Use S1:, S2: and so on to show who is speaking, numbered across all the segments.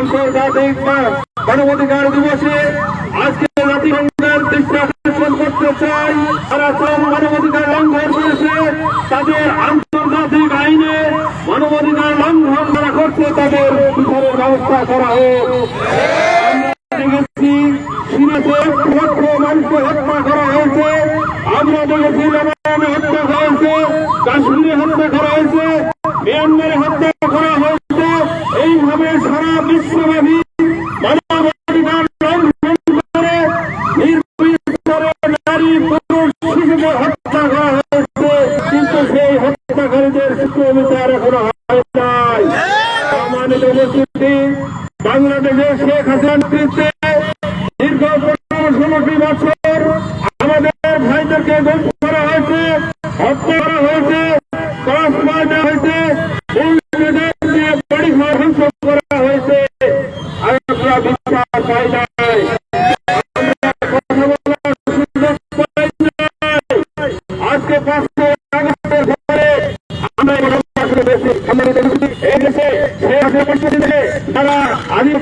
S1: আন্তর্জাতিক মানবাধিকার দিবসে আজকে জাতিসংঘের দৃষ্টি আকর্ষণ করতে চাই। তারা সব মানবাধিকার লঙ্ঘন করেছে, তাদের আন্তর্জাতিক আইনে মানবাধিকার লঙ্ঘন করা করছে, তাদের বিচারের ব্যবস্থা করা হোক। দেখেছি, সিনেটে লক্ষ মানুষকে হত্যা করা হয়েছে। আমরা দেখেছি লেবাননে হত্যা করা হয়েছে কাশ্মীরে হত্যা করা হয়েছে মিয়ানমারে হত্যা করা হয়েছে এইভাবে সারা বিশ্বব্যাপী মানবাধিকার লঙ্ঘন করে নির্বিচারে নারী পুরুষ শিশুদের হত্যা করা হয়েছে কিন্তু সেই শিশু বিচার এখনও হয় নাই। বাংলাদেশের শেখ হাসিনার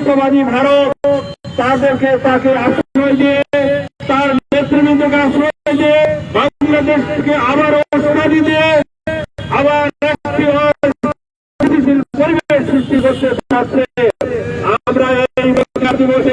S1: আধিপত্যবাদী ভারত, তাদেরকে তাকে আশ্রয় দিয়ে, তার নেতৃবৃন্দকে আশ্রয় দিয়ে বাংলাদেশকে আবার উস্কানি দিয়ে, আবার রাষ্ট্রীয় পরিবেশ সৃষ্টি করতে আমরা এই দিবসে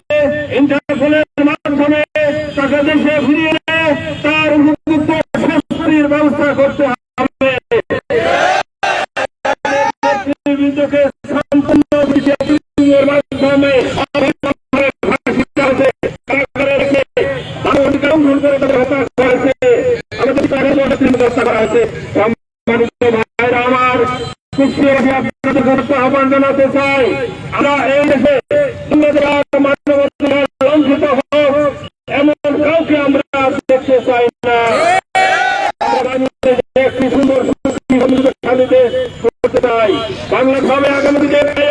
S1: করে তাদের করা হয়েছে। আমাদের অনেকদিন হত্যা করা হয়েছে। ভাইরা আমার আপনাদের কাছে আহ্বান জানাতে চাই আমরা এই দেশে এমন কাউকে আমরা দেখতে চাই সুন্দর চাই বাংলা হবে আগামী দিনে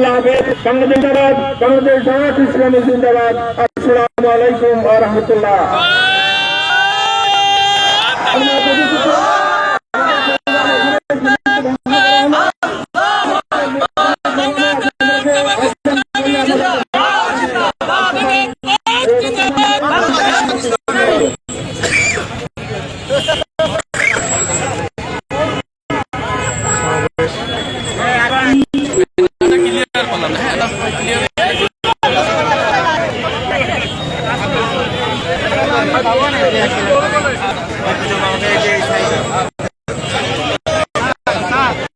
S1: জিন্দাবাদ বাংলাদেশ জামাত ইসলামী জিন্দাবাদ। আসসালামু আলাইকুম ওয়া রাহমাতুল্লাহ। tá? tá.